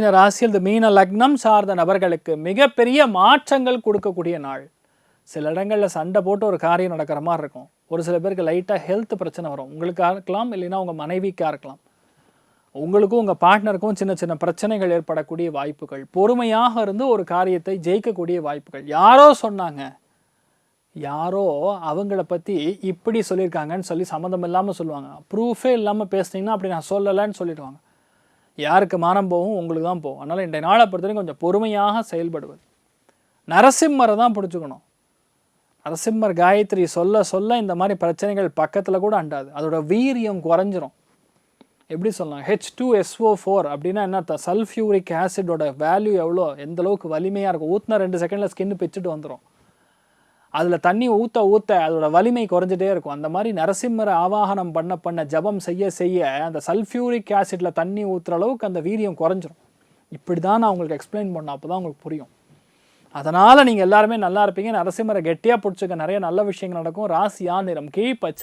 மீன ராசியில் மீன லக்னம் சார்ந்த நபர்களுக்கு மிகப்பெரிய மாற்றங்கள் கொடுக்கக்கூடிய நாள். சில இடங்களில் சண்டை போட்டு ஒரு காரியம் நடக்கிற மாதிரி இருக்கும். ஒரு சில பேருக்கு லைட்டாக ஹெல்த் பிரச்சனை வரும். உங்களுக்காக இருக்கலாம் இல்லைன்னா உங்கள் மனைவிக்காக இருக்கலாம். உங்களுக்கும் உங்கள் பார்ட்னருக்கும் சின்ன சின்ன பிரச்சனைகள் ஏற்படக்கூடிய வாய்ப்புகள். பொறுமையாக இருந்து ஒரு காரியத்தை ஜெயிக்கக்கூடிய வாய்ப்புகள். யாரோ சொன்னாங்க. யாரோ அவங்கள பற்றி இப்படி சொல்லியிருக்காங்கன்னு சொல்லி சம்மந்தம் இல்லாமல் சொல்லுவாங்க ப்ரூஃபே இல்லாமல் பேசுனீங்கன்னா அப்படி நான் சொல்லலைன்னு சொல்லிடுவாங்க. யாருக்கு மானம் போகும் உங்களுக்கு தான் போகும். அதனால் இன்றைய நாளை பொறுத்தவரைக்கும் கொஞ்சம் பொறுமையாக செயல்படுவது. நரசிம்மரை தான் பிடிச்சிக்கணும். நரசிம்மர் காயத்ரி சொல்ல சொல்ல இந்த மாதிரி பிரச்சனைகள் பக்கத்தில் கூட அண்டாது. அதோட வீரியம் குறைஞ்சிரும். எப்படி சொல்லலாம்? ஹெச் டூ எஸ்ஓ ஃபோர் அப்படின்னா என்ன சல்ஃபியூரிக் ஆசிடோட வேல்யூ எவ்வளோ? எந்த அளவுக்கு வலிமையாக இருக்கும்? ஊற்றினா ரெண்டு செகண்டில் ஸ்கின் பிச்சுட்டு வந்துடும் அதில் தண்ணி ஊற்ற ஊற்ற அதோட வலிமை குறைஞ்சிட்டே இருக்கும். அந்த மாதிரி நரசிம்மரை ஆவாகனம் பண்ண பண்ண ஜபம் செய்ய செய்ய அந்த சல்ஃபியூரிக் ஆசிட்ல தண்ணி ஊற்றுற அளவுக்கு அந்த வீரியம் குறைஞ்சிரும். இப்படி தான் நான் உங்களுக்கு எக்ஸ்பிளைன் பண்ண அப்போ தான் உங்களுக்கு புரியும். அதனால் நீங்கள் எல்லாருமே நல்லா இருப்பீங்க. நரசிம்மரை கெட்டியாக பிடிச்சிக்க நிறைய நல்ல விஷயங்கள் நடக்கும். ராசி ஆ நிறம்? கீழ்ப்பச்சை